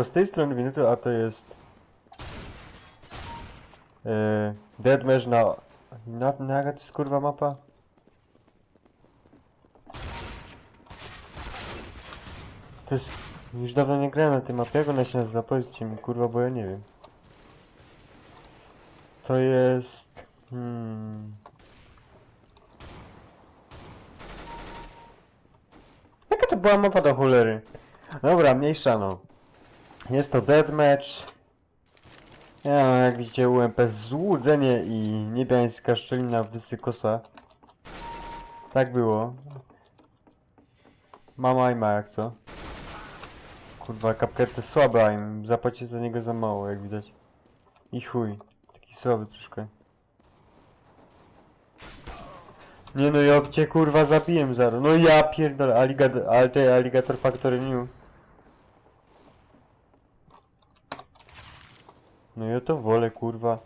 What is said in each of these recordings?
Siemanko, z tej strony Winuto, a to jest yy, Deadmatch na... na... na jaka to jest kurwa mapa? To jest... Już dawno nie grałem na tej mapie, jak ona się nazywa? Powiedzcie mi kurwa, bo ja nie wiem. To jest... Hmm... Jaka to była mapa do cholery? Dobra, mniejsza no. Jest to deathmatch. Ja, jak widzicie UMP Złudzenie i niebiańska szczelina Wysykosa. Tak było. Mama i ma jak co. Kurwa, kapkety słabe, im zapłacić za niego za mało, jak widać. I chuj. Taki słaby troszkę. Nie no, ja cię kurwa zabiję zaraz. No ja pierdolę, aligator, ale to jest Alligator Factory New. No ja to wolę kurwa.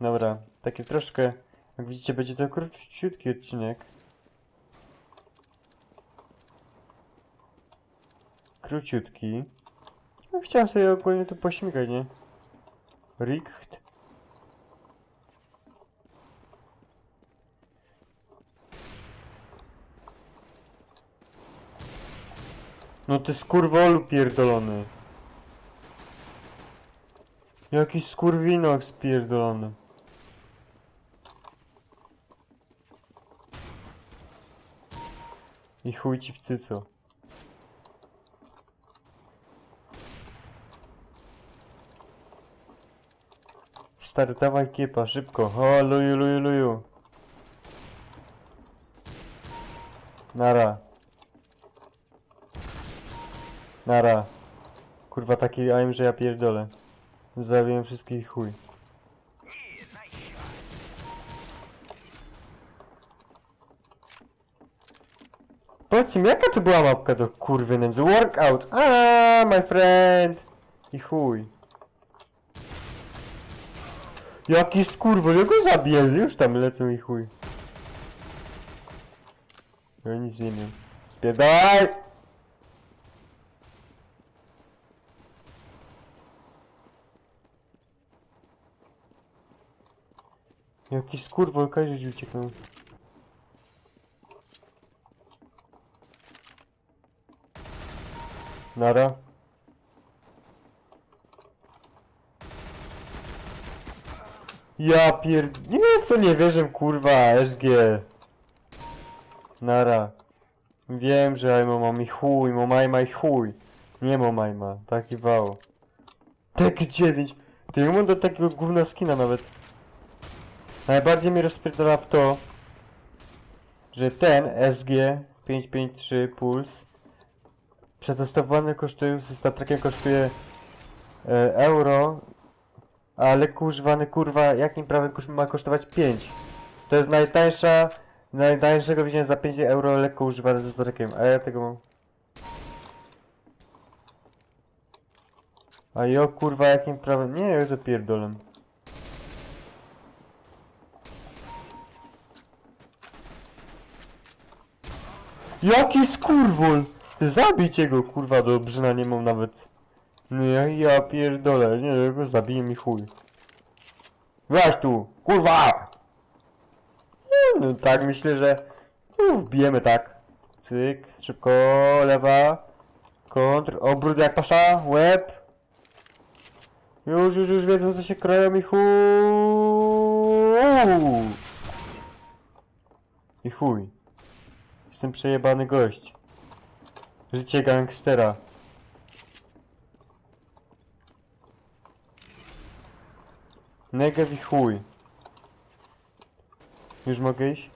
Dobra, takie troszkę, jak widzicie będzie to króciutki odcinek. Króciutki. No, chciałem sobie ogólnie tu pośmigać, nie? Richt. No ty skurwolu pierdolony. Jakiś skurwinok spierdolony. I chuj ci w cyco. Stary, dawaj kiepa, szybko. O, luju, luju, luju. Nara. Nara. Kurwa taki aim, że ja pierdolę. Zabiłem wszystkich chuj. Powiedzcie mi, jaka to była mapka do kurwy nędzy? Workout! Aaa, my friend! I chuj. Jaki skurwol, ja go zabiję, już tam lecę i chuj. Ja nic nie wiem. Spierdalaj! Jaki skurwol, każdy ucieknął. Nara. Ja pierd... Nie w to nie wierzę, kurwa, SG. Nara. Wiem, że Aimo mam i chuj, momajma i chuj. Nie momajma, taki wał. Tek 9. Ty mam do takiego gówna skina nawet. Najbardziej mnie rozpierdala w to, że ten SG 553 Puls przetestowany kosztuje, z Star Trekiem kosztuje e, euro, a lekko używany kurwa jakim prawem ma kosztować 5? To jest najtańsza, najtańszego widziałem za 5 euro lekko używany ze Star Trekiem, a ja tego mam. A jo kurwa jakim prawem? Nie, ja zapierdolę. Jaki skurwol! Zabijcie go, kurwa, do brzyna nie mam nawet. Nie, ja pierdolę, nie, go zabiję mi chuj. Weź tu, kurwa! Nie, No tak, myślę, że no, wbijemy tak. Cyk, szybko, lewa, kontr, obrót jak pasza, łeb. Już, już, już wiedzą co się kroją i chuj. I chuj. Jestem przejebany gość. Życie gangstera. Negew i chuj. Już mogę iść?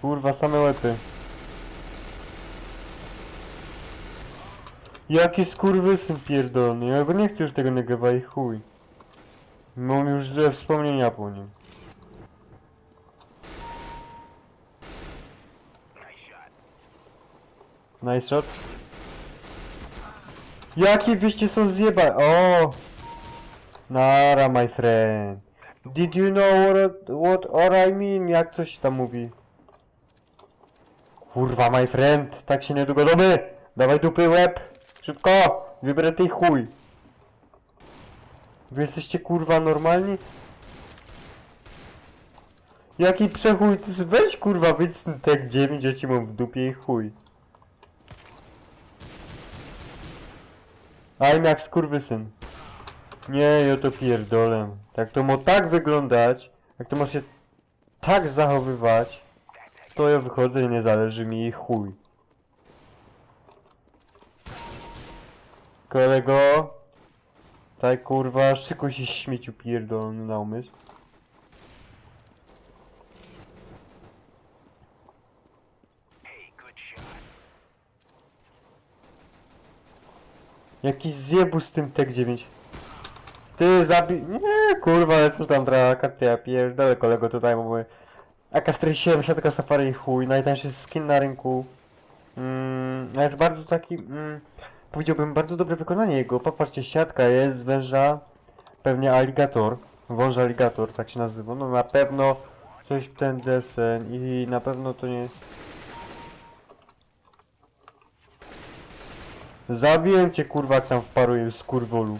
Kurwa, same łepy. Jaki skurwysyn pierdolony, ja go nie chcę już tego negewa i chuj. Mam już złe wspomnienia po nim. Nice shot. Jakie wyście są zjeba... O! Nara, my friend. Did you know what, what or I mean? Jak to się tam mówi? Kurwa, my friend, tak się nie dogadamy! Dawaj dupy łeb! Szybko! Wybrę tej chuj! Wy jesteście kurwa normalni? Jaki przechuj, ty weź kurwa wyjdź z ten tek 9, ja ci mam w dupie i chuj. I'm jak skurwysyn. Nie, ja to pierdolę. Tak to ma tak wyglądać, jak to ma się tak zachowywać, to ja wychodzę i nie zależy mi i chuj. Kolego, tak kurwa, szykuj się śmieciu pierdolony na umysł. Jakiś zjebus z tym tek 9. Ty zabi... Nie, kurwa, ale co tam tra karty, ja pierdolę kolego tutaj mamy. AK-47, siatka safari chuj, najtańszy skin na rynku. Mm, ale bardzo taki, mm, powiedziałbym, bardzo dobre wykonanie jego. Popatrzcie, siatka jest węża, pewnie aligator, wąż aligator, tak się nazywa. No na pewno coś w ten desen i na pewno to nie jest... Zabiłem cię kurwa, jak tam wparuję z kurwolu.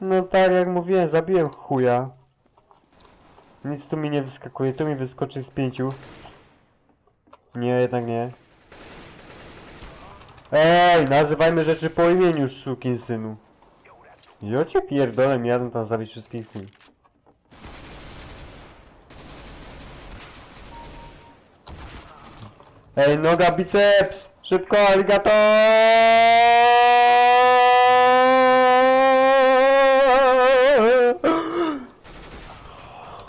No tak jak mówiłem, zabiłem chuja. Nic tu mi nie wyskakuje, tu mi wyskoczy z pięciu. Nie, jednak nie. Ej, nazywajmy rzeczy po imieniu, synu. Ja cię pierdolę, jadę tam zabić wszystkich chuj. Ej, noga, biceps! Szybko, aligator!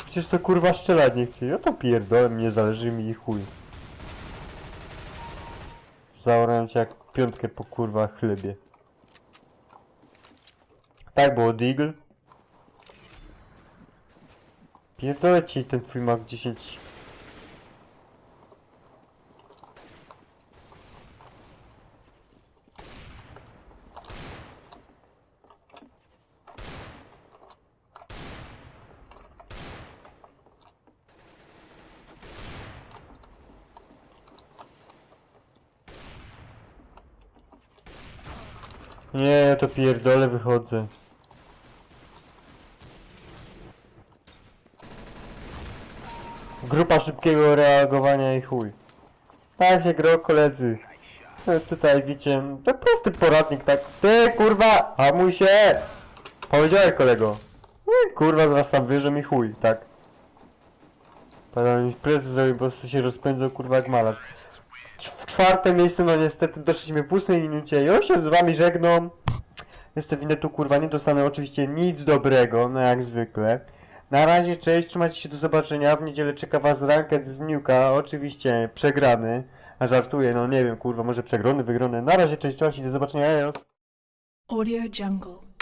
Przecież to kurwa strzelać nie chce. Ja to pierdolę, nie zależy mi i chuj. Zaorałem cię jak piątkę po kurwa chlebie. Tak było, Deagle. Pierdolę ci ten twój Mac 10. Nie, ja to pierdolę wychodzę. Grupa szybkiego reagowania i chuj. Tak się gro koledzy. No, tutaj widzicie, to prosty poradnik, tak. Ty kurwa, hamuj się! Powiedziałem kolego. Nie, kurwa, zaraz sam wyżę mi chuj, tak. Padam mi plecy zrobił, po prostu się rozpędzał kurwa jak malak. Czwarte miejsce, no niestety doszliśmy w ósmej minucie. Ja się z wami żegnam. Niestety tu kurwa nie dostanę oczywiście nic dobrego, no jak zwykle. Na razie, cześć, trzymajcie się, do zobaczenia. W niedzielę czeka was ranked z Niuka, oczywiście przegrany. A żartuję, no nie wiem, kurwa, może przegrany, wygrany. Na razie, cześć, cześć, do zobaczenia. Audio Jungle.